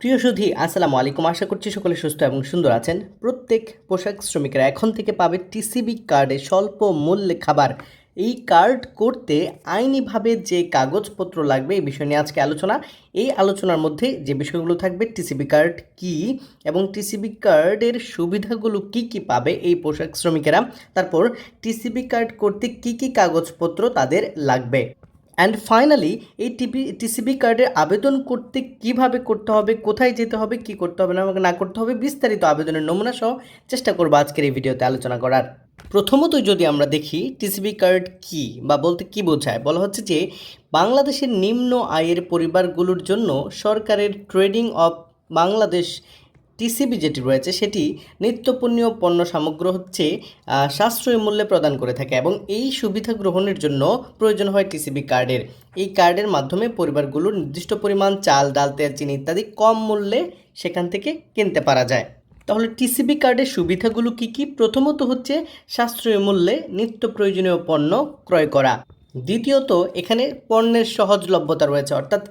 প্রিয় সুধি, আসসালামু আলাইকুম। আশা করছি সকলে সুস্থ এবং সুন্দর আছেন। প্রত্যেক পোশাক শ্রমিকরা এখন থেকে পাবে টিসিবি কার্ডে স্বল্প মূল্যে খাবার। এই কার্ড করতে আইনিভাবে যে কাগজপত্র লাগবে এই বিষয় নিয়ে আজকে আলোচনা। এই আলোচনার মধ্যে যে বিষয়গুলো থাকবে, টিসিবি কার্ড কি এবং টিসিবি কার্ডের সুবিধাগুলো কি কি পাবে এই পোশাক শ্রমিকেরা। তারপর টিসিবি কার্ড করতে কি কি কাগজপত্র তাদের লাগবে। অ্যান্ড ফাইনালি এই টিপি টিসিবি কার্ডের আবেদন করতে কীভাবে করতে হবে, কোথায় যেতে হবে, কি করতে হবে, না না করতে হবে, বিস্তারিত আবেদনের নমুনা সহ চেষ্টা করব আজকের এই ভিডিওতে আলোচনা করার। প্রথমত যদি আমরা দেখি টিসিবি কার্ড কি বা বলতে কি বোঝায়, বলা হচ্ছে যে বাংলাদেশের নিম্ন আয়ের পরিবারগুলোর জন্য সরকারের ট্রেডিং অফ বাংলাদেশ টিসিবি যেটি রয়েছে, সেটি নিত্যপণ্য পণ্য সামগ্র হচ্ছে সাশ্রয়ী মূল্যে প্রদান করে থাকে এবং এই সুবিধা গ্রহণের জন্য প্রয়োজন হয় টিসিবি কার্ডের। এই কার্ডের মাধ্যমে পরিবারগুলো নির্দিষ্ট পরিমাণ চাল, ডাল তেল চিনি ইত্যাদি কম মূল্যে সেখান থেকে কিনতে পারা যায়। তাহলে টিসিবি কার্ডের সুবিধাগুলো কি কি? প্রথমত হচ্ছে সাশ্রয়ী মূল্যে নিত্য প্রয়োজনীয় পণ্য ক্রয় করা। দ্বিতীয়ত, এখানে পণ্যের সহজলভ্যতা রয়েছে, অর্থাৎ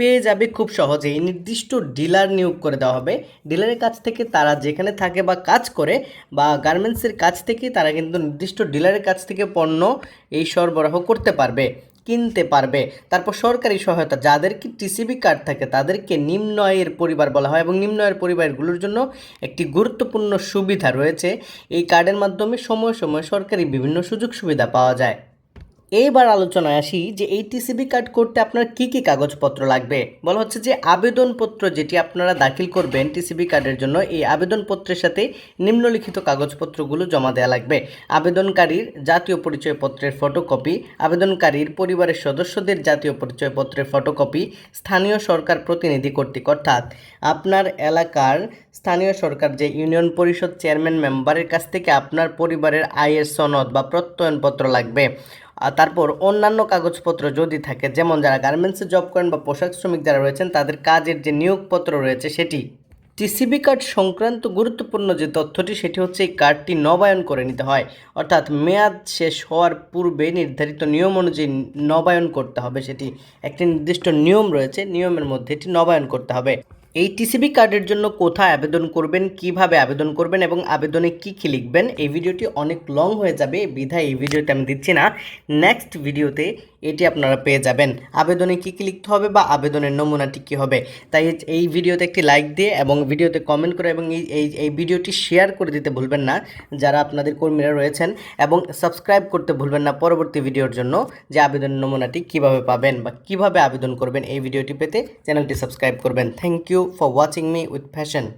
পেয়ে যাবে খুব সহজেই নির্দিষ্ট ডিলার নিয়োগ করে দেওয়া হবে। ডিলারের কাছ থেকে তারা যেখানে থাকে বা কাজ করে বা গার্মেন্টসের কাছ থেকে তারা কিন্তু নির্দিষ্ট ডিলারের কাছ থেকে পণ্য এই সরবরাহ করতে পারবে, কিনতে পারবে। তারপর সরকারি সহায়তা যাদের কি টিসিবি কার্ড থাকে তাদেরকে নিম্ন আয়ের পরিবার বলা হয় এবং নিম্ন আয়ের পরিবারগুলোর জন্য একটি গুরুত্বপূর্ণ সুবিধা রয়েছে। এই কার্ডের মাধ্যমে সময় সময় সরকারি বিভিন্ন সুযোগ সুবিধা পাওয়া যায়। এইবার আলোচনায় আসি যে এই টিসিবি কার্ড করতে আপনার কি কি কাগজপত্র লাগবে? বলা হচ্ছে যে আবেদনপত্র যেটি আপনারা দাখিল করবেন টিসিবি কার্ডের জন্য, এই আবেদনপত্রের সাথে নিম্নলিখিত কাগজপত্রগুলো জমা দেওয়া লাগবে। আবেদনকারীর জাতীয় পরিচয়পত্রের ফটোকপি আবেদনকারীর পরিবারের সদস্যদের জাতীয় পরিচয়পত্রের ফটোকপি স্থানীয় সরকার প্রতিনিধি কর্তৃক, অর্থাৎ আপনার এলাকার স্থানীয় সরকার যে ইউনিয়ন পরিষদ চেয়ারম্যান মেম্বারের কাছ থেকে আপনার পরিবারের আয়ের সনদ বা প্রত্যয়নপত্র লাগবে। তারপর অন্যান্য কাগজপত্র যদি থাকে, যেমন যারা গার্মেন্টসে জব করেন বা পোশাক শ্রমিক যারা রয়েছেন, তাদের কাজের যে নিয়োগপত্র রয়েছে সেটি। টিসিবি কার্ড সংক্রান্ত গুরুত্বপূর্ণ যে তথ্যটি, সেটি হচ্ছে এই কার্ডটি নবায়ন করে নিতে হয়। অর্থাৎ মেয়াদ শেষ হওয়ার পূর্বে নির্ধারিত নিয়ম অনুযায়ী নবায়ন করতে হবে সেটি। একটি নির্দিষ্ট নিয়ম রয়েছে, নিয়মের মধ্যে এটি নবায়ন করতে হবে। এই টিসিবি কার্ডের জন্য কোথায় আবেদন করবেন, কীভাবে আবেদন করবেন এবং আবেদনে কি কি লিখবেন, এই ভিডিওটি অনেক লং হয়ে যাবে, বিধায় এই ভিডিওতে আমি দিচ্ছি না। নেক্সট ভিডিওতে এটি আপনারা পেয়ে যাবেন। আবেদনে কি কি লিখতে হবে বা আবেদনের নমুনাটি কী হবে? তাই এই ভিডিওতে একটি লাইক দিয়ে এবং ভিডিওতে কমেন্ট করে এবং এই এই ভিডিওটি শেয়ার করে দিতে ভুলবেন না, যারা আপনাদের কর্মীরা রয়েছেন এবং সাবস্ক্রাইব করতে ভুলবেন না পরবর্তী ভিডিওর জন্য যে আবেদনের নমুনাটি কীভাবে পাবেন বা কীভাবে আবেদন করবেন, এই ভিডিওটি পেতে চ্যানেলটি সাবস্ক্রাইব করবেন। Thank you for watching me with passion.